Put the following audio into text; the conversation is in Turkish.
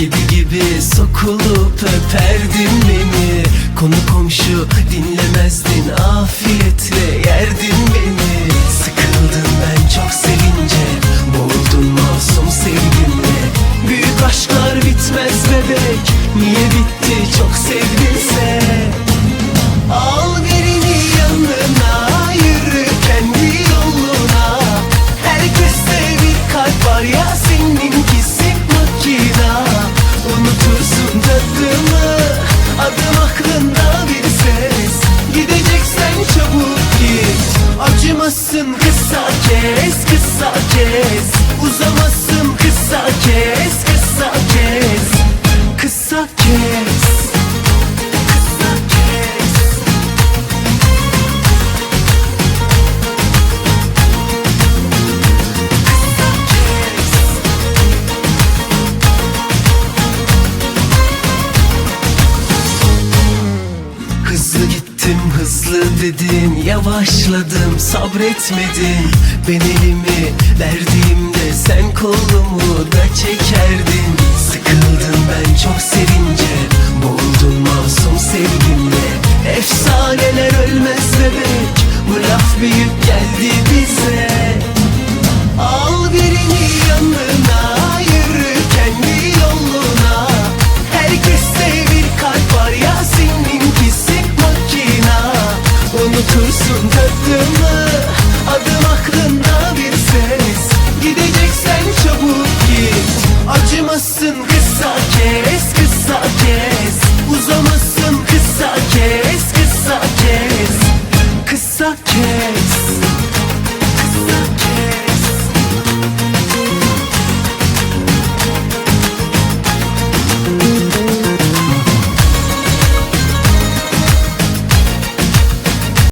Kedi gibi sokulup öperdin beni. Konu komşu dinlemezdi aklında bir ses Gideceksen çabuk git. Acımasın kısa kes kısa kes Uzamasın kısa hızlı dedim Yavaşladım sabretmedim Ben elimi verdiğimde sen kolumu da çekerdin. Sıkıldım ben çok sevince Boğuldum masum sevgimle. Efsaneler ölmez bebek Bu laf büyük geldi bize